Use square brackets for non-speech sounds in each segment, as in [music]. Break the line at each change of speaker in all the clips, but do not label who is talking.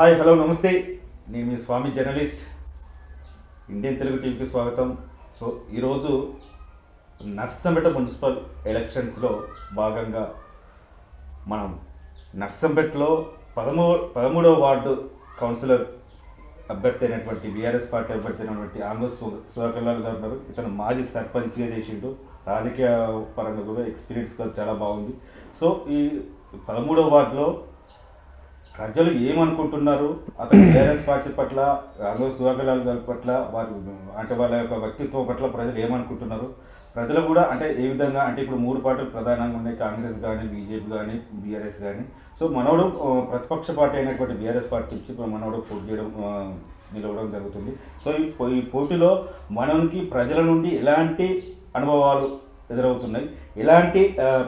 Hi hello నమస్తే. నేను మీ స్వామి జర్నలిస్ట్. ఇండియన్ తెలుగు టీవీకి స్వాగతం. సో ఈరోజు నర్సంపేట మున్సిపల్ ఎలక్షన్స్లో భాగంగా మనం నర్సంపేటలో పదమూ పదమూడవ వార్డు కౌన్సిలర్ అభ్యర్థి అయినటువంటి బీఆర్ఎస్ పార్టీ అభ్యర్థి అయినటువంటి ఆంగో సుధాకర్లాల్ గారు ఉన్నారు. ఇతను మాజీ సర్పంచ్గా చేసిండు. రాజకీయ పరంగా కూడా ఎక్స్పీరియన్స్ కూడా చాలా బాగుంది. సో ఈ పదమూడవ వార్డులో ప్రజలు ఏమనుకుంటున్నారు? అతను టీఆర్ఎస్ పార్టీ పట్ల ఆంగో సుధాకర్లాల్ గారి పట్ల వారి అంటే వాళ్ళ యొక్క వ్యక్తిత్వం పట్ల ప్రజలు ఏమనుకుంటున్నారు? ప్రజలు కూడా అంటే ఏ విధంగా అంటే ఇప్పుడు మూడు పార్టీలు ప్రధానంగా ఉన్నాయి కాంగ్రెస్ కానీ బీజేపీ కానీ బీఆర్ఎస్ కానీ సో మనోడు ప్రతిపక్ష పార్టీ అయినటువంటి బీఆర్ఎస్ పార్టీ నుంచి ఇప్పుడు మనోడు పోటీ చేయడం నిలవడం జరుగుతుంది. సో ఈ పో- ఈ పోటీలో మనకి ప్రజల నుండి ఎలాంటి అనుభవాలు ఎదురవుతున్నాయి. ఎలాంటి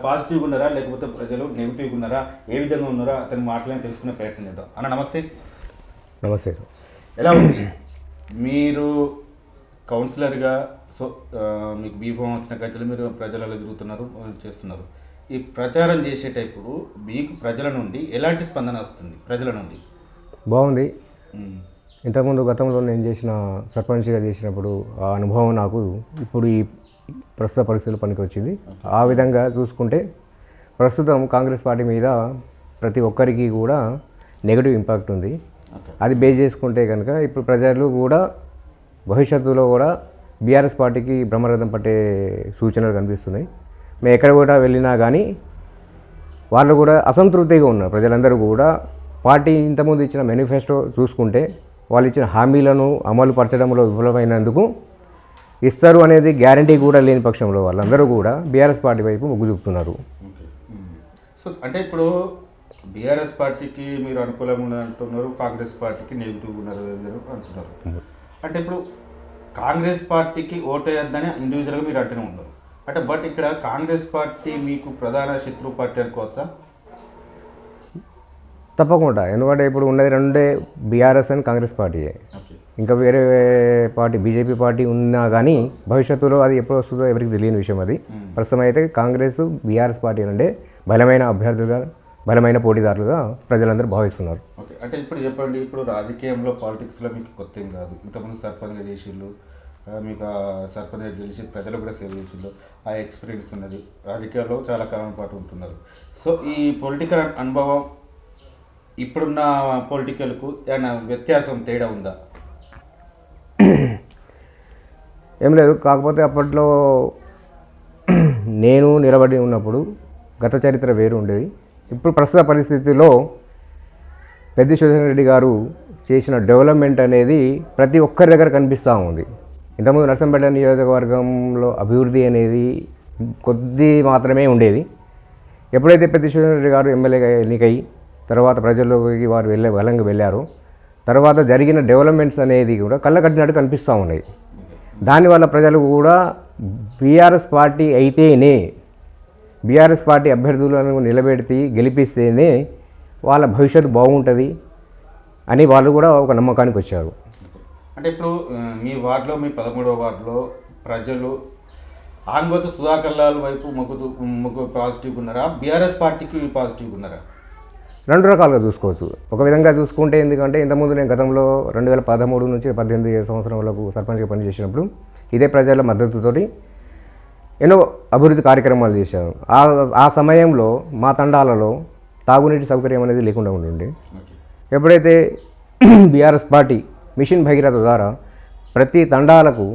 పాజిటివ్గా ఉన్నారా? లేకపోతే ప్రజలు నెగిటివ్గా ఉన్నారా? ఏ విధంగా ఉన్నారా? అతని మాటలను తెలుసుకునే ప్రయత్నం చేద్దాం. అన్న నమస్తే.
నమస్తే
ఎలా ఉంది? మీరు కౌన్సిలర్గా సో మీకు బీఫామ్ వచ్చిన గంటలు మీరు ప్రజలలో తిరుగుతున్నారు? చేస్తున్నారు. ఈ ప్రచారం చేసేటప్పుడు మీకు ప్రజల నుండి ఎలాంటి స్పందన వస్తుంది? ప్రజల నుండి.
బాగుంది. ఇంతకుముందు గతంలో నేను చేసిన సర్పంచ్గా చేసినప్పుడు ఆ అనుభవం నాకు ఇప్పుడు ఈ ప్రస్తుత పరిస్థితులు పనికి వచ్చింది ఆ విధంగా చూసుకుంటే ప్రస్తుతం కాంగ్రెస్ పార్టీ మీద ప్రతి ఒక్కరికి కూడా నెగటివ్ ఇంపాక్ట్ ఉంది. అది బేస్ చేసుకుంటే కనుక ఇప్పుడు ప్రజలు కూడా భవిష్యత్తులో కూడా బీఆర్ఎస్ పార్టీకి బ్రహ్మరథం పట్టే సూచనలు కనిపిస్తున్నాయి. మేము ఎక్కడ కూడా వెళ్ళినా కానీ వాళ్ళు కూడా అసంతృప్తిగా ఉన్నారు. ప్రజలందరూ కూడా పార్టీ ఇంతకుముందు ఇచ్చిన మేనిఫెస్టో చూసుకుంటే వాళ్ళు ఇచ్చిన హామీలను అమలు పరచడంలో విఫలమైనందుకు ఇస్తారు అనేది గ్యారంటీ కూడా లేని పక్షంలో వాళ్ళందరూ కూడా బీఆర్ఎస్ పార్టీ వైపు మొగ్గు చూపుతున్నారు.
సో అంటే ఇప్పుడు బీఆర్ఎస్ పార్టీకి మీరు అనుకూలంగా అంటున్నారు కాంగ్రెస్ పార్టీకి నెగిటివ్ ఉన్నారు అంటున్నారు. అంటే ఇప్పుడు కాంగ్రెస్ పార్టీకి ఓటేయద్దని ఇండివిజువల్గా మీరు అంటూనే ఉన్నారు. అంటే బట్ ఇక్కడ కాంగ్రెస్ పార్టీ మీకు ప్రధాన శత్రు పార్టీ అనుకోవచ్చా?
తప్పకుండా. ఎందుకంటే ఇప్పుడు ఉన్నది రెండే బీఆర్ఎస్ అండ్ కాంగ్రెస్ పార్టీయే. ఇంకా వేరే పార్టీ బీజేపీ పార్టీ ఉన్నా కానీ భవిష్యత్తులో అది ఎప్పుడు వస్తుందో ఎవరికి తెలియని విషయం అది. ప్రస్తుతం అయితే కాంగ్రెస్ బీఆర్ఎస్ పార్టీ అంటే బలమైన అభ్యర్థులుగా బలమైన పోటీదారులుగా ప్రజలందరూ భావిస్తున్నారు.
ఓకే. అంటే ఇప్పుడు చెప్పండి ఇప్పుడు రాజకీయంలో పాలిటిక్స్లో మీకు కొత్త ఏం కాదు. ఇంతకుముందు సర్పంచ్గా చేసిళ్ళు మీకు ఆ సర్పంచ్గా గెలిచి ప్రజలు కూడా సేవ చేసిళ్ళు ఆ ఎక్స్పీరియన్స్ ఉన్నది. రాజకీయాల్లో చాలా కాలం పాటు ఉంటున్నారు. సో ఈ పొలిటికల్ అనుభవం ఇప్పుడున్న పొలిటికల్కు ఏమైనా వ్యత్యాసం తేడా ఉందా?
ఏం లేదు కాకపోతే అప్పట్లో నేను నిలబడి ఉన్నప్పుడు గత చరిత్ర వేరు ఉండేది. ఇప్పుడు ప్రస్తుత పరిస్థితిలో పెద్ద రెడ్డి గారు చేసిన డెవలప్మెంట్ అనేది ప్రతి ఒక్కరి దగ్గర కనిపిస్తూ ఉంది. ఇంతకుముందు నర్సంపేట నియోజకవర్గంలో అభివృద్ధి అనేది కొద్ది మాత్రమే ఉండేది. ఎప్పుడైతే పెద్ద రెడ్డి గారు ఎమ్మెల్యేగా ఎన్నికై తర్వాత ప్రజల్లోకి వారు వెళ్ళే బలంగా వెళ్ళారో తర్వాత జరిగిన డెవలప్మెంట్స్ అనేది కూడా కళ్ళ కట్టినట్టు కనిపిస్తూ ఉన్నాయి. దానివల్ల ప్రజలు కూడా బీఆర్ఎస్ పార్టీ అయితేనే బీఆర్ఎస్ పార్టీ అభ్యర్థులను నిలబెడితే గెలిపిస్తేనే వాళ్ళ భవిష్యత్తు బాగుంటుంది అని వాళ్ళు కూడా ఒక నమ్మకానికి వచ్చారు.
అంటే ఇప్పుడు మీ వార్డులో మీ పదమూడవ వార్డులో ప్రజలు ఆంగోతు సుధాకర్ లాల్ వైపు మొగ్గు మొగ్గు పాజిటివ్గా ఉన్నారా? బీఆర్ఎస్ పార్టీకి పాజిటివ్గా ఉన్నారా?
రెండు రకాలుగా చూసుకోవచ్చు. ఒక విధంగా చూసుకుంటే ఎందుకంటే ఇంతకుముందు నేను గతంలో రెండు వేల పదమూడు నుంచి పద్దెనిమిది సంవత్సరం వరకు సర్పంచ్గా పనిచేసినప్పుడు ఇదే ప్రజల మద్దతుతోటి ఎన్నో అభివృద్ధి కార్యక్రమాలు చేశాను. ఆ ఆ సమయంలో మా తండాలలో తాగునీటి సౌకర్యం అనేది లేకుండా
ఓకే.
ఎప్పుడైతే [clears throat] బీఆర్ఎస్ పార్టీ మిషన్ భగీరథ ద్వారా ప్రతి తండాలకు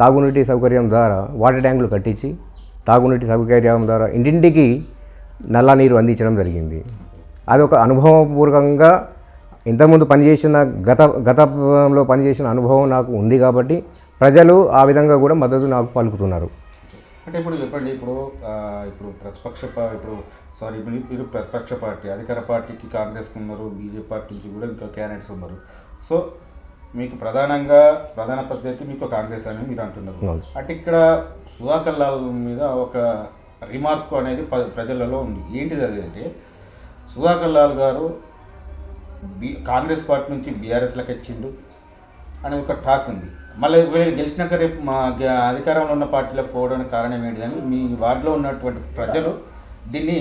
తాగునీటి సౌకర్యం ద్వారా వాటర్ ట్యాంకులు కట్టించి తాగునీటి సౌకర్యం ద్వారా ఇంటింటికి నల్ల నీరు అందించడం జరిగింది. అది ఒక అనుభవపూర్వకంగా ఇంతకుముందు పనిచేసిన గత గతంలో పనిచేసిన అనుభవం నాకు ఉంది కాబట్టి ప్రజలు ఆ విధంగా కూడా మద్దతు నాకు పలుకుతున్నారు.
అంటే ఇప్పుడు చెప్పండి ఇప్పుడు ఇప్పుడు ప్రతిపక్ష ఇప్పుడు సారీ ఇప్పుడు మీరు ప్రతిపక్ష పార్టీ అధికార పార్టీకి కాంగ్రెస్ ఉన్నారు బీజేపీ పార్టీ నుంచి కూడా ఇంకా క్యాండిడేట్స్ ఉన్నారు. సో మీకు ప్రధానంగా ప్రధాన ప్రత్యర్థి మీకు కాంగ్రెస్ అని మీరు అంటున్నారు. అంటే ఇక్కడ సుధాకర్ లాల్ మీద ఒక రిమార్క్ అనేది ప్రజలలో ఉంది. ఏంటిది అది అంటే సుధాకర్ లాల్ గారు బి కాంగ్రెస్ పార్టీ నుంచి బీఆర్ఎస్లకు వచ్చిండు అనేది ఒక టాక్ ఉంది. మళ్ళీ వీళ్ళు గెలిచినాక రేపు మా అధికారంలో ఉన్న పార్టీలకు పోవడానికి కారణం ఏంటిదని మీ వార్డులో ఉన్నటువంటి ప్రజలు దీన్ని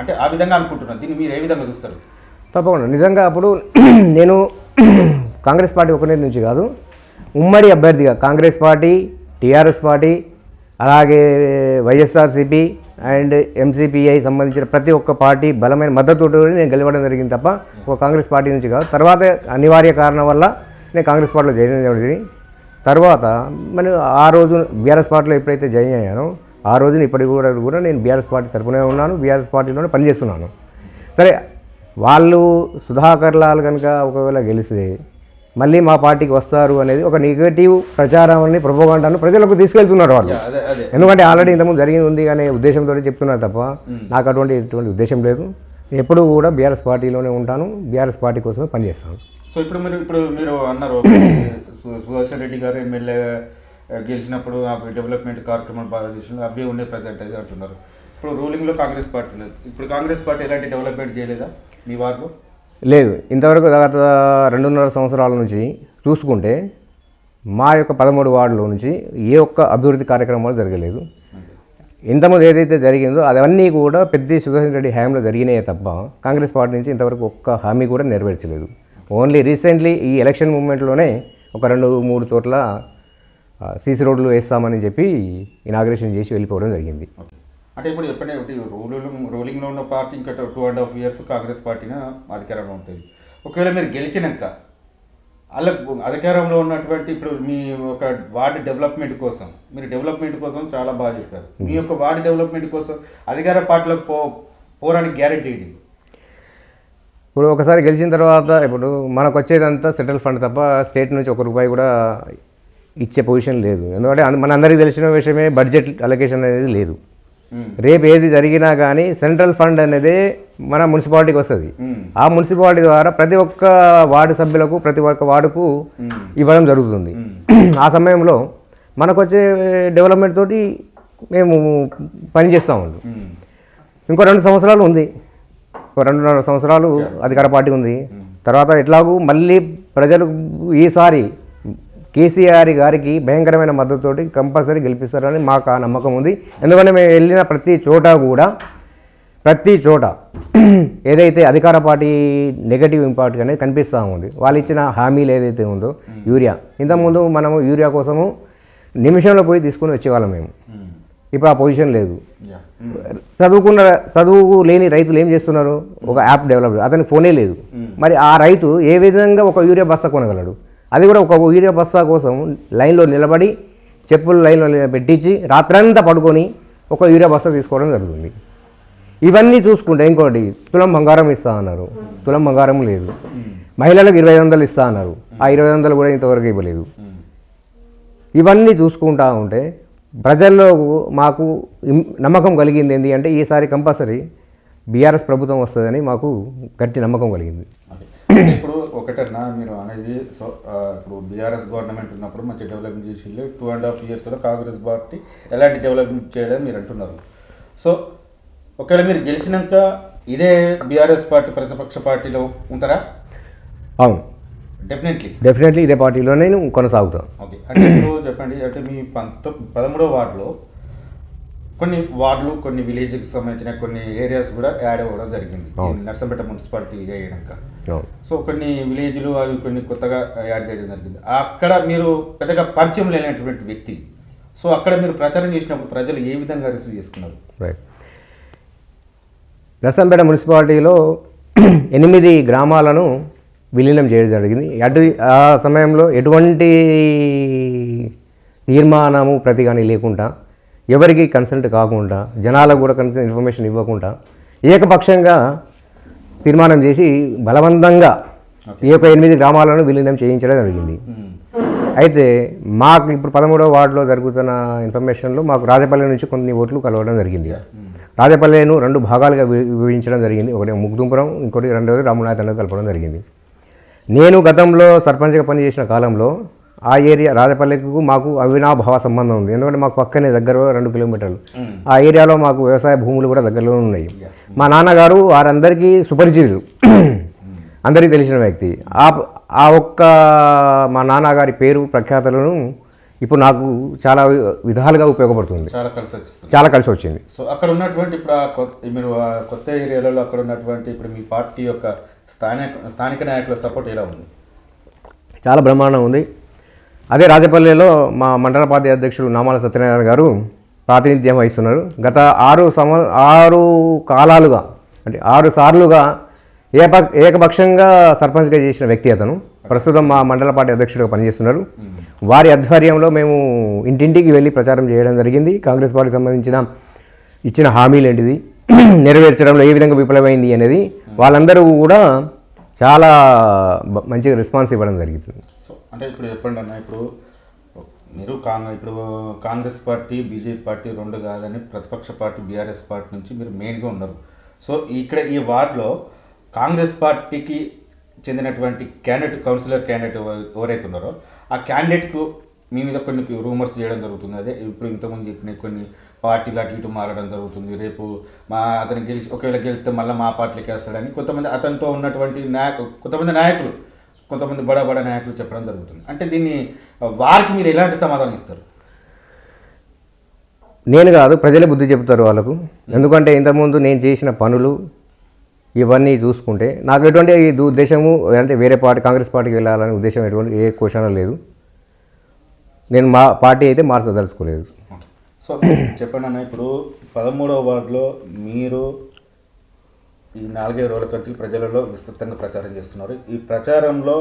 అంటే ఆ విధంగా అనుకుంటున్నారు. దీన్ని మీరు ఏ విధంగా చూస్తారు?
తప్పకుండా. నిజంగా అప్పుడు [clears throat] నేను [clears throat] కాంగ్రెస్ పార్టీ ఒకరి నుంచి కాదు ఉమ్మడి అభ్యర్థిగా కాంగ్రెస్ పార్టీ టీఆర్ఎస్ పార్టీ అలాగే వైఎస్ఆర్సీపీ అండ్ ఎంసీపీఐ సంబంధించిన ప్రతి ఒక్క పార్టీ బలమైన మద్దతుతో నేను గెలవడం జరిగింది తప్ప ఒక కాంగ్రెస్ పార్టీ నుంచి కాదు. తర్వాత అనివార్య కారణం వల్ల నేను కాంగ్రెస్ పార్టీలో జాయిన్ జరిగింది తర్వాత మరి ఆ రోజు బీఆర్ఎస్ పార్టీలో ఎప్పుడైతే జాయిన్ అయ్యానో ఆ రోజున ఇప్పటికి కూడా కూడా నేను బీఆర్ఎస్ పార్టీ తరఫునే ఉన్నాను బీఆర్ఎస్ పార్టీలోనే పనిచేస్తున్నాను. సరే వాళ్ళు సుధాకర్ లాల్ కనుక ఒకవేళ గెలిస్తే మళ్ళీ మా పార్టీకి వస్తారు అనేది ఒక నెగటివ్ ప్రచారాన్ని ప్రపోగండాను ప్రజలకు తీసుకెళ్తున్నారు వాళ్ళు. ఎందుకంటే ఆల్రెడీ ఇంతకుముందు జరిగింది ఉంది అనే ఉద్దేశంతో చెప్తున్నారు తప్ప నాకు అటువంటి ఎటువంటి ఉద్దేశం లేదు. నేను ఎప్పుడూ కూడా బీఆర్ఎస్ పార్టీలోనే ఉంటాను. బీఆర్ఎస్ పార్టీ కోసమే పనిచేస్తాను.
సో ఇప్పుడు మీరు ఇప్పుడు మీరు అన్నారు సుదర్శన్ రెడ్డి గారు ఎమ్మెల్యే గెలిచినప్పుడు ఆ డెవలప్మెంట్ కార్యక్రమాలు బాగా చేసిన అవే ఉండే ప్రజెంట్ అయితే అంటున్నారు. ఇప్పుడు రూలింగ్లో కాంగ్రెస్ పార్టీ లేదు. ఇప్పుడు కాంగ్రెస్ పార్టీ ఎలాంటి డెవలప్మెంట్ చేయలేదా మీ వార్డు
లేదు ఇంతవరకు గత రెండున్నర సంవత్సరాల నుంచి చూసుకుంటే మా యొక్క పదమూడు వార్డుల నుంచి ఏ ఒక్క అభివృద్ధి కార్యక్రమాలు జరగలేదు. ఇంతకుముందు ఏదైతే జరిగిందో అవన్నీ కూడా పెద్ద సుదర్శన్ రెడ్డి హయాంలో జరిగినాయే తప్ప కాంగ్రెస్ పార్టీ నుంచి ఇంతవరకు ఒక్క హామీ కూడా నెరవేర్చలేదు. ఓన్లీ రీసెంట్లీ ఈ ఎలక్షన్ మూమెంట్లోనే ఒక రెండు మూడు చోట్ల సీసీ రోడ్లు వేస్తామని చెప్పి ఇనాగ్రేషన్ చేసి వెళ్ళిపోవడం జరిగింది.
అంటే ఇప్పుడు చెప్పండి ఒకటి రూలింగ్ రూలింగ్లో ఉన్న పార్టీ ఇంకా two and half years Congress పార్టీనే అధికారంలో ఉంటుంది. ఒకవేళ మీరు గెలిచినాక అలా అధికారంలో ఉన్నటువంటి ఇప్పుడు మీ ఒక వార్డు డెవలప్మెంట్ కోసం మీరు డెవలప్మెంట్ కోసం చాలా బాగా చెప్పారు. మీ యొక్క వార్డు డెవలప్మెంట్ కోసం అధికార పార్టీలోకి పో పోరానికి గ్యారెంటీ ఏంటి?
ఇప్పుడు ఒకసారి గెలిచిన తర్వాత ఇప్పుడు మనకు వచ్చేదంతా సెంట్రల్ ఫండ్ తప్ప స్టేట్ నుంచి ఒక రూపాయి కూడా ఇచ్చే పొజిషన్ లేదు. ఎందుకంటే అన్- మనందరికీ తెలిసిన విషయమే బడ్జెట్ అలొకేషన్ అనేది లేదు. రేపు ఏది జరిగినా కానీ సెంట్రల్ ఫండ్ అనేది మన మున్సిపాలిటీకి వస్తుంది.
మ్మ్.
ఆ మున్సిపాలిటీ ద్వారా ప్రతి ఒక్క వార్డు సభ్యులకు ప్రతి ఒక్క వార్డుకు
మ్మ్.
ఇవ్వడం జరుగుతుంది. [clears throat] ఆ సమయంలో మనకు వచ్చే డెవలప్మెంట్ తోటి మేము పనిచేస్తూ ఉంటాం. ఇంకో రెండు సంవత్సరాలు ఉంది. ఒక రెండున్నర సంవత్సరాలు అధికార పార్టీ ఉంది. తర్వాత ఎట్లాగూ మళ్ళీ ప్రజలు ఈసారి కేసీఆర్ గారికి భయంకరమైన మద్దతుతోటి కంపల్సరీ గెలిపిస్తారని మాకు ఆ నమ్మకం ఉంది. ఎందుకంటే మేము వెళ్ళిన ప్రతి చోట కూడా ప్రతి చోట [clears throat] ఏదైతే అధికార పార్టీ నెగటివ్ ఇంపాక్ట్ అనేది కనిపిస్తూ ఉంది వాళ్ళు ఇచ్చిన హామీలు ఏదైతే ఉందో యూరియా. ఇంతకుముందు మనము యూరియా కోసము నిమిషంలో పోయి తీసుకుని వచ్చేవాళ్ళం మేము.
మ్మ్.
ఇప్పుడు ఆ పొజిషన్ లేదు. చదువుకున్న చదువు లేని రైతులు ఏం చేస్తున్నారు? ఒక యాప్ డెవలప్ అతనికి ఫోనే లేదు. మరి ఆ రైతు ఏ విధంగా ఒక యూరియా బస్తా కొనగలడు? అది కూడా ఒక యూరియా బస్తా కోసం లైన్లో నిలబడి చెప్పులు లైన్లో పెట్టించి రాత్రంతా పడుకొని ఒక యూరియా బస్తా తీసుకోవడం జరుగుతుంది. ఇవన్నీ చూసుకుంటే ఇంకోటి తులం బంగారం ఇస్తా అన్నారు. తులం బంగారం లేదు. మహిళలకు ఇరవై వందలు ఇస్తా అన్నారు. ఆ ఇరవై వందలు కూడా ఇంతవరకు ఇవ్వలేదు. ఇవన్నీ చూసుకుంటా ఉంటే ప్రజల్లో మాకు నమ్మకం కలిగింది ఏంటి అంటే ఈసారి కంపల్సరీ బీఆర్ఎస్ ప్రభుత్వం వస్తుందని మాకు గట్టి నమ్మకం కలిగింది.
ఇప్పుడు ఒకటన్నా మీరు అనేది సో ఇప్పుడు బీఆర్ఎస్ గవర్నమెంట్ ఉన్నప్పుడు మంచి డెవలప్మెంట్ చేసి టూ అండ్ హాఫ్ ఇయర్స్లో కాంగ్రెస్ పార్టీ ఎలాంటి డెవలప్మెంట్ చేయడం మీరు అంటున్నారు. సో ఒకవేళ మీరు గెలిచినాక ఇదే బీఆర్ఎస్ పార్టీ ప్రతిపక్ష పార్టీలో ఉంటారా?
అవును.
డెఫినెట్లీ
డెఫినెట్లీ ఇదే పార్టీలో నేను కొనసాగుతాను.
ఓకే అంటే ఇప్పుడు చెప్పండి అంటే మీ పంత పదమూడవ వార్డులో కొన్ని వార్డులు కొన్ని విలేజ్కి సంబంధించిన కొన్ని ఏరియాస్ కూడా యాడ్ అవ్వడం జరిగింది. నర్సంపేట మున్సిపాలిటీ అయ్యాక సో కొన్ని విలేజ్లు అవి కొన్ని కొత్తగా యాడ్ చేయడం జరిగింది. అక్కడ మీరు పెద్దగా పరిచయం లేనటువంటి వ్యక్తి. సో అక్కడ మీరు ప్రచారం చేసినప్పుడు ప్రజలు ఏ విధంగా రిసీవ్ చేసుకున్నారు?
రైట్ నర్సంపేట మున్సిపాలిటీలో [clears throat] ఎనిమిది గ్రామాలను విలీనం చేయడం జరిగింది. అటు ఆ సమయంలో ఎటువంటి తీర్మానము ప్రతి కానీ లేకుండా ఎవరికి కన్సల్ట్ కాకుండా జనాలకు కూడా కన్సల్ట్ ఇన్ఫర్మేషన్ ఇవ్వకుండా ఏకపక్షంగా తీర్మానం చేసి బలవంతంగా ఈ యొక్క ఎనిమిది గ్రామాలను విలీనం చేయించడం జరిగింది. అయితే మాకు ఇప్పుడు పదమూడవ వార్డులో జరుగుతున్న ఇన్ఫర్మేషన్లో మాకు రాజపల్లి నుంచి కొన్ని ఓట్లు కలవడం జరిగింది. రాజపల్లెను రెండు భాగాలుగా విభజించడం జరిగింది. ఒకటి ముగ్దుంపురం ఇంకోటి రెండవది రామనాథంలో కలపడం జరిగింది. నేను గతంలో సర్పంచ్గా పనిచేసిన కాలంలో ఆ ఏరియా రాజపల్లికి మాకు అవినాభావ సంబంధం ఉంది. ఎందుకంటే మాకు పక్కనే దగ్గర రెండు కిలోమీటర్లు. ఆ ఏరియాలో మాకు వ్యవసాయ భూములు కూడా దగ్గరలో ఉన్నాయి. మా నాన్నగారు వారందరికీ సుపరిచితులు. అందరికీ తెలిసిన వ్యక్తి. ఆ ఆ ఒక్క మా నాన్నగారి పేరు ప్రఖ్యాతలను ఇప్పుడు నాకు చాలా విధాలుగా ఉపయోగపడుతుంది.
చాలా కలిసి వచ్చిస్తుంది
చాలా కలిసి వచ్చింది.
సో అక్కడ ఉన్నటువంటి ఇప్పుడు ఆ కొత్త మీరు కొత్త ఏరియాలలో అక్కడ ఉన్నటువంటి ఇప్పుడు మీ పార్టీ యొక్క స్థానిక స్థానిక నాయకుల సపోర్ట్ ఎలా ఉంది?
చాలా బ్రహ్మాండం ఉంది. అదే రాజపల్లిలో మా మండల పార్టీ అధ్యక్షులు నామాల సత్యనారాయణ గారు ప్రాతినిధ్యం వహిస్తున్నారు. గత ఆరు సమ ఆరు కాలాలుగా అంటే ఆరు సార్లుగా ఏప ఏకపక్షంగా సర్పంచ్గా చేసిన వ్యక్తి అతను. ప్రస్తుతం మా మండల పార్టీ అధ్యక్షుడిగా పనిచేస్తున్నారు. వారి ఆధ్వర్యంలో మేము ఇంటింటికి వెళ్ళి ప్రచారం చేయడం జరిగింది. కాంగ్రెస్ పార్టీకి సంబంధించిన ఇచ్చిన హామీలు ఏంటిది? [clears throat] నెరవేర్చడంలో ఏ విధంగా విఫలమైంది అనేది వాళ్ళందరూ కూడా చాలా మంచిగా రెస్పాన్స్ ఇవ్వడం జరిగింది.
సో అంటే ఇప్పుడు చెప్పండి అన్న ఇప్పుడు మీరు కాంగ్రెస్ ఇప్పుడు కాంగ్రెస్ పార్టీ బీజేపీ పార్టీ రెండు కాదని ప్రతిపక్ష పార్టీ బీఆర్ఎస్ పార్టీ నుంచి మీరు మెయిన్గా ఉన్నారు. సో ఇక్కడ ఈ వార్డులో కాంగ్రెస్ పార్టీకి చెందినటువంటి క్యాండిడేట్ కౌన్సిలర్ క్యాండిడేట్ ఎవరైతే ఉన్నారో ఆ క్యాండిడేట్కు మీ మీద కొన్ని రూమర్స్ చేయడం జరుగుతుంది. అదే ఇప్పుడు ఇంతకుముందు చెప్పిన కొన్ని పార్టీలు అటు ఇటు మారడం జరుగుతుంది. రేపు మా అతను గెలిచి ఒకవేళ గెలిస్తే మళ్ళీ మా పార్టీలకి వేస్తాడని కొంతమంది అతనితో ఉన్నటువంటి నాయకు కొంతమంది నాయకులు కొంతమంది బడా బడా నాయకులు చెప్పడం జరుగుతుంది. అంటే దీన్ని వారికి మీరు ఎలాంటి సమాధానం ఇస్తారు?
నేను కాదు ప్రజలే బుద్ధి చెబుతారు వాళ్ళకు. ఎందుకంటే ఇంతకుముందు నేను చేసిన పనులు ఇవన్నీ చూసుకుంటే నాకు ఎటువంటి ఇది ఉద్దేశము అంటే వేరే పార్టీ కాంగ్రెస్ పార్టీకి వెళ్ళాలనే ఉద్దేశం ఎటువంటి ఏ క్వశ్చన్ లేదు. నేను మా పార్టీ అయితే మార్చదలుచుకోలేదు.
సో చెప్పండి అన్న ఇప్పుడు పదమూడవ వార్డులో మీరు ఈ నాలుగైదు రోజుల ఖర్చులు ప్రజలలో విస్తృతంగా ప్రచారం చేస్తున్నారు ఈ ప్రచారంలో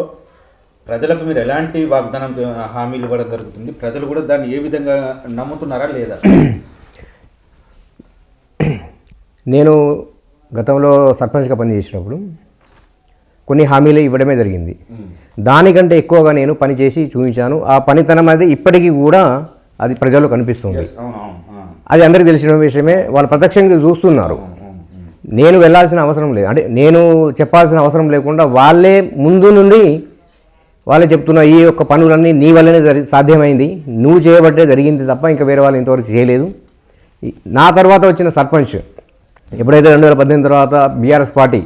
ప్రజలకు మీరు ఎలాంటి వాగ్దానం హామీలు ఇవ్వడం జరుగుతుంది ప్రజలు కూడా దాన్ని ఏ విధంగా నమ్ముతున్నారా లేదా
నేను గతంలో సర్పంచ్గా పనిచేసినప్పుడు కొన్ని హామీలు ఇవ్వడమే జరిగింది. దానికంటే ఎక్కువగా నేను పని చేసి చూపించాను. ఆ పనితనం అది ఇప్పటికీ కూడా అది ప్రజల్లో కనిపిస్తుంది. అది అందరికీ తెలిసిన విషయమే. వాళ్ళు ప్రత్యక్షంగా చూస్తున్నారు. నేను వెళ్ళాల్సిన అవసరం లేదు. అంటే నేను చెప్పాల్సిన అవసరం లేకుండా వాళ్ళే ముందు నుండి వాళ్ళే చెప్తున్న ఈ యొక్క పనులన్నీ నీ వల్లనే జరి సాధ్యమైంది. నువ్వు చేయబట్టే జరిగింది తప్ప ఇంకా వేరే వాళ్ళు ఇంతవరకు చేయలేదు. నా తర్వాత వచ్చిన సర్పంచ్ ఎప్పుడైతే రెండు వేల పద్దెనిమిది తర్వాత బీఆర్ఎస్ పార్టీ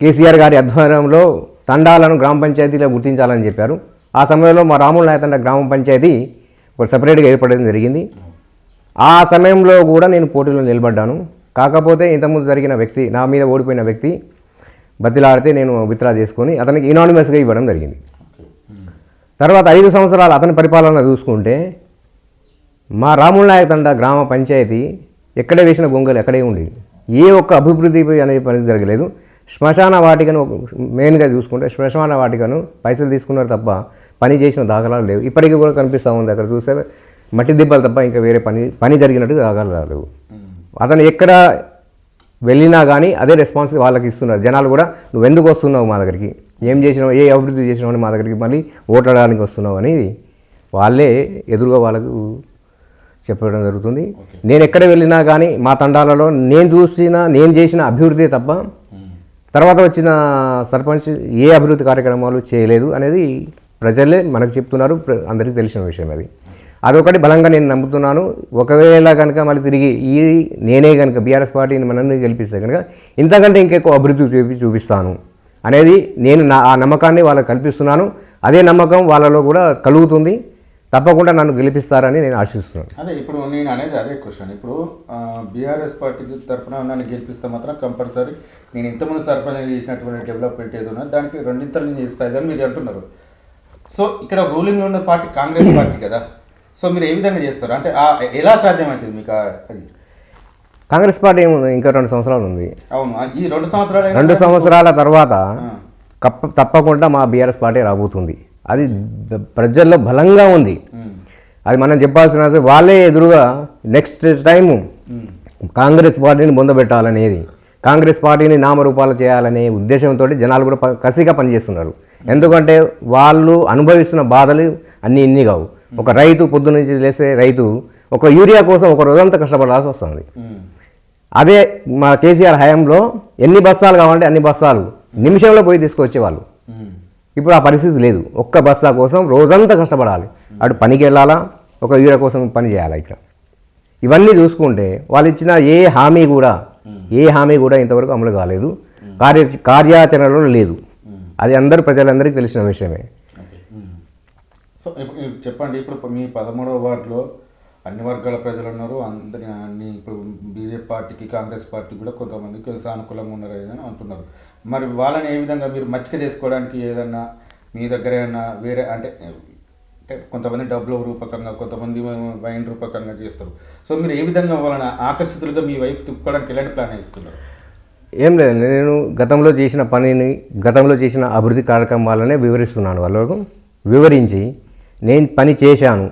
కేసీఆర్ గారి ఆధ్వర్యంలో తండాలను గ్రామ పంచాయతీలో గుర్తించాలని చెప్పారు. ఆ సమయంలో మా రాముల నాయతండ గ్రామ పంచాయతీ ఒక సపరేట్గా ఏర్పడడం జరిగింది. ఆ సమయంలో కూడా నేను పోటీలో నిలబడ్డాను. కాకపోతే ఇంతకుముందు జరిగిన వ్యక్తి నా మీద ఓడిపోయిన వ్యక్తి బతిలాడితే నేను విత్డ్రా చేసుకొని అతనికి ఇనానిమస్గా ఇవ్వడం జరిగింది. తర్వాత ఐదు సంవత్సరాలు అతని పరిపాలన చూసుకుంటే మా రాముల నాయక్ తండ గ్రామ పంచాయతీ ఎక్కడే వేసిన గొంగలు ఎక్కడే ఉండేది. ఏ ఒక్క అభివృద్ధి అనేది పని జరగలేదు. శ్మశాన వాటికను మెయిన్గా చూసుకుంటే శ్మశాన వాటికను పైసలు తీసుకున్నారు తప్ప పని చేసిన దాఖలాలు లేవు. ఇప్పటికీ కూడా కనిపిస్తూ ఉంది అక్కడ చూస్తే మట్టి దిబ్బలు తప్ప ఇంకా వేరే పని పని జరిగినట్టు దాఖలాలు లేవు. అతను ఎక్కడ వెళ్ళినా కానీ అదే రెస్పాన్స్ వాళ్ళకి ఇస్తున్నారు. జనాలు కూడా నువ్వు ఎందుకు వస్తున్నావు మా దగ్గరికి? ఏం చేసినావు? ఏ అభివృద్ధి చేసినావు అని మా దగ్గరికి మళ్ళీ ఓట్లాడడానికి వస్తున్నావు అని వాళ్ళే ఎదురుగా వాళ్ళకు చెప్పడం జరుగుతుంది. నేను ఎక్కడ వెళ్ళినా కానీ మా తండాలలో నేను చూసిన నేను చేసిన అభివృద్ధి తప్ప. తర్వాత వచ్చిన సర్పంచ్ ఏ అభివృద్ధి కార్యక్రమాలు చేయలేదు అనేది ప్రజలే మనకు చెప్తున్నారు అందరికీ తెలిసిన విషయం అది. అదొకటి బలంగా నేను నమ్ముతున్నాను. ఒకవేళ కనుక మళ్ళీ తిరిగి ఈ నేనే కనుక బీఆర్ఎస్ పార్టీని మనల్ని గెలిపిస్తే కనుక ఇంతకంటే ఇంకెక్కువ అభివృద్ధి చూపి చూపిస్తాను అనేది నేను నా ఆ నమ్మకాన్ని వాళ్ళకి కల్పిస్తున్నాను. అదే నమ్మకం వాళ్ళలో కూడా కలుగుతుంది. తప్పకుండా నన్ను గెలిపిస్తారని నేను ఆశిస్తున్నాను.
అదే ఇప్పుడు నేను అనేది అదే క్వశ్చన్ ఇప్పుడు బీఆర్ఎస్ పార్టీ తరఫున నన్ను గెలిపిస్తే మాత్రం కంపల్సరీ నేను ఇంతకుముందు సర్పంచ్ చేసినటువంటి డెవలప్మెంట్ ఏదో దానికి రెండింతలు నేను చేస్తాను అని మీరు అంటున్నారు. సో ఇక్కడ రూలింగ్ ఉన్న పార్టీ కాంగ్రెస్ పార్టీ కదా. సో మీరు ఏ విధంగా చేస్తారు? అంటే ఎలా సాధ్యమవుతుంది మీకు అది?
కాంగ్రెస్ పార్టీ ఏముంది ఇంకా రెండు సంవత్సరాలు ఉంది.
అవును ఈ రెండు సంవత్సరాలు
రెండు సంవత్సరాల తర్వాత తప్పకుండా మా బీఆర్ఎస్ పార్టీ రాబోతుంది. అది ప్రజల్లో బలంగా ఉంది. అది మనం చెప్పాల్సిన వాళ్ళే ఎదురుగా నెక్స్ట్ టైము కాంగ్రెస్ పార్టీని పొందబెట్టాలనేది కాంగ్రెస్ పార్టీని నామరూపాలు చేయాలనే ఉద్దేశంతో జనాలు కూడా కసిగా పనిచేస్తున్నారు. ఎందుకంటే వాళ్ళు అనుభవిస్తున్న బాధలు అన్నీ ఇన్ని కావు. ఒక రైతు పొద్దు నుంచి లేసే రైతు ఒక యూరియా కోసం ఒక రోజంతా కష్టపడాల్సి వస్తుంది. అదే మా కేసీఆర్ హయాంలో ఎన్ని బస్తాలు కావాలంటే అన్ని బస్తాలు నిమిషంలో పోయి తీసుకొచ్చేవాళ్ళు. ఇప్పుడు ఆ పరిస్థితి లేదు. ఒక్క బస్తా కోసం రోజంతా కష్టపడాలి. అటు పనికి వెళ్ళాలా? ఒక వీర కోసం పని చేయాలా ఇక్కడ? ఇవన్నీ చూసుకుంటే వాళ్ళు ఇచ్చిన ఏ హామీ కూడా ఏ హామీ కూడా ఇంతవరకు అమలు కాలేదు. కార్య కార్యాచరణలో లేదు. అది అందరు ప్రజలందరికీ తెలిసిన విషయమే.
సో ఇప్పుడు ఇప్పుడు చెప్పండి. ఇప్పుడు మీ పదమూడవ వార్డులో అన్ని వర్గాల ప్రజలు ఉన్నారు. అందరి అన్ని ఇప్పుడు బీజేపీ పార్టీకి కాంగ్రెస్ పార్టీకి కూడా కొంతమందికి సానుకూలంగా ఉన్నారు అని అంటున్నారు. మరి వాళ్ళని ఏ విధంగా మీరు మచ్చిక చేసుకోవడానికి ఏదన్నా మీ దగ్గర ఏమన్నా వేరే అంటే అంటే కొంతమంది డబ్బుల రూపకంగా కొంతమంది వైన్ రూపకంగా చేస్తారు. సో మీరు ఏ విధంగా వాళ్ళని ఆకర్షితులుగా మీ వైపు తిప్పుకోవడానికి ఎలాంటి ప్లాన్ ఇస్తున్నారు
ఏం లేదు నేను గతంలో చేసిన పనిని గతంలో చేసిన అభివృద్ధి కార్యక్రమాలనే వివరిస్తున్నాను వాళ్ళకు. వివరించి నేను పని చేశాను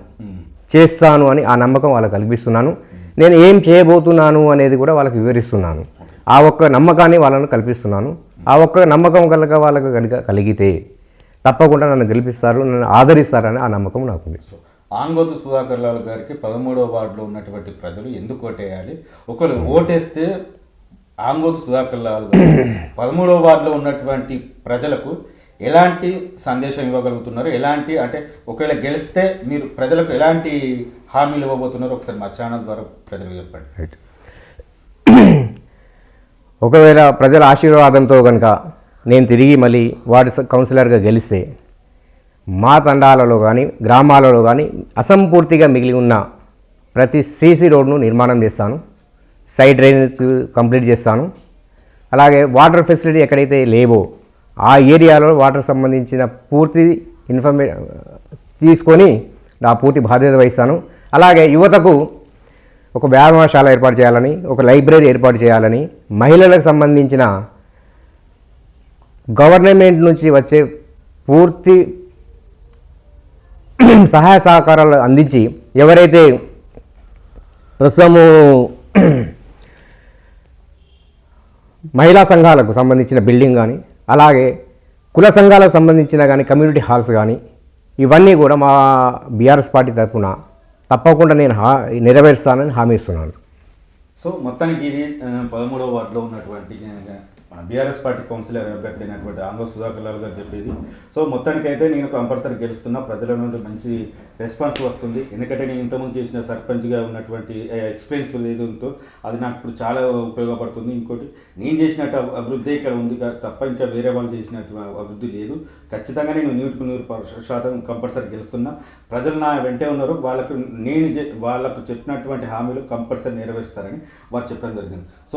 చేస్తాను అని ఆ నమ్మకం వాళ్ళకి కల్పిస్తున్నాను. నేను ఏం చేయబోతున్నాను అనేది కూడా వాళ్ళకి వివరిస్తున్నాను. ఆ ఒక్క నమ్మకాన్ని వాళ్ళను కల్పిస్తున్నాను. ఆ ఒక్క నమ్మకం కనుక వాళ్ళకు కనుక కలిగితే తప్పకుండా నన్ను గెలిపిస్తారు నన్ను ఆదరిస్తారని ఆ నమ్మకం నాకుంది.
సో ఆంగోతు సుధాకర్ లాల్ గారికి పదమూడవ వార్డులో ఉన్నటువంటి ప్రజలు ఎందుకు ఓటేయాలి? ఒకరు ఓటేస్తే ఆంగోతు సుధాకర్ లాల్ గారు [coughs] పదమూడవ వార్డులో ఉన్నటువంటి ప్రజలకు ఎలాంటి సందేశం ఇవ్వగలుగుతున్నారు ఎలాంటి అంటే ఒకవేళ గెలిస్తే మీరు ప్రజలకు ఎలాంటి హామీలు ఇవ్వబోతున్నారో ఒకసారి మా ఛానల్ ద్వారా ప్రజలకు చెప్పండి.
రైట్. ఒకవేళ ప్రజల ఆశీర్వాదంతో కనుక నేను తిరిగి మళ్ళీ వార్డు స- కౌన్సిలర్గా గెలిస్తే మా తండాలలో కానీ గ్రామాలలో కానీ అసంపూర్తిగా మిగిలి ఉన్న ప్రతి సీసీ రోడ్ను నిర్మాణం చేస్తాను. సైడ్ డ్రైనేజ్ కంప్లీట్ చేస్తాను. అలాగే వాటర్ ఫెసిలిటీ ఎక్కడైతే లేవో ఆ ఏరియాలో వాటర్ సంబంధించిన పూర్తి ఇన్ఫర్మే తీసుకొని నా పూర్తి బాధ్యత వహిస్తాను. అలాగే యువతకు ఒక వ్యాయామశాల ఏర్పాటు చేయాలని ఒక లైబ్రరీ ఏర్పాటు చేయాలని మహిళలకు సంబంధించిన గవర్నమెంట్ నుంచి వచ్చే పూర్తి సహాయ సహకారాలు అందించి ఎవరైతే ప్రస్తుతము మహిళా సంఘాలకు సంబంధించిన బిల్డింగ్ కానీ అలాగే కుల సంఘాలకు సంబంధించిన కానీ కమ్యూనిటీ హాల్స్ కానీ ఇవన్నీ కూడా మా బీఆర్ఎస్ పార్టీ తరఫున తప్పకుండా నేను హా నెరవేరుస్తానని హామీ ఇస్తున్నాను.
సో మొత్తానికి ఇది పదమూడవ వార్డులో ఉన్నటువంటి మన బీఆర్ఎస్ పార్టీ కౌన్సిలర్ అభ్యర్థి అయినటువంటి ఆంగో సుధాకర్ లాల్ గారు చెప్పేది. సో మొత్తానికి అయితే నేను కంపల్సరీ గెలుస్తున్నా ప్రజల నుండి మంచి రెస్పాన్స్ వస్తుంది. ఎందుకంటే నేను ఇంతకుముందు చేసిన సర్పంచ్గా ఉన్నటువంటి ఎక్స్పీరియన్స్ ఏది ఉందో అది నాకు ఇప్పుడు చాలా ఉపయోగపడుతుంది. ఇంకోటి నేను చేసినట్టు అభివృద్ధి ఇక్కడ ఉంది తప్ప ఇంకా వేరే వాళ్ళు చేసినట్టు అభివృద్ధి లేదు. ఖచ్చితంగా నేను నూటికి నూరు శాతం కంపల్సరీ గెలుస్తున్నా. ప్రజలు నా వెంటే ఉన్నారు. వాళ్ళకు నేను వాళ్ళకు చెప్పినటువంటి హామీలు కంపల్సరీ నెరవేరుస్తారని వారు చెప్పడం జరిగింది. సో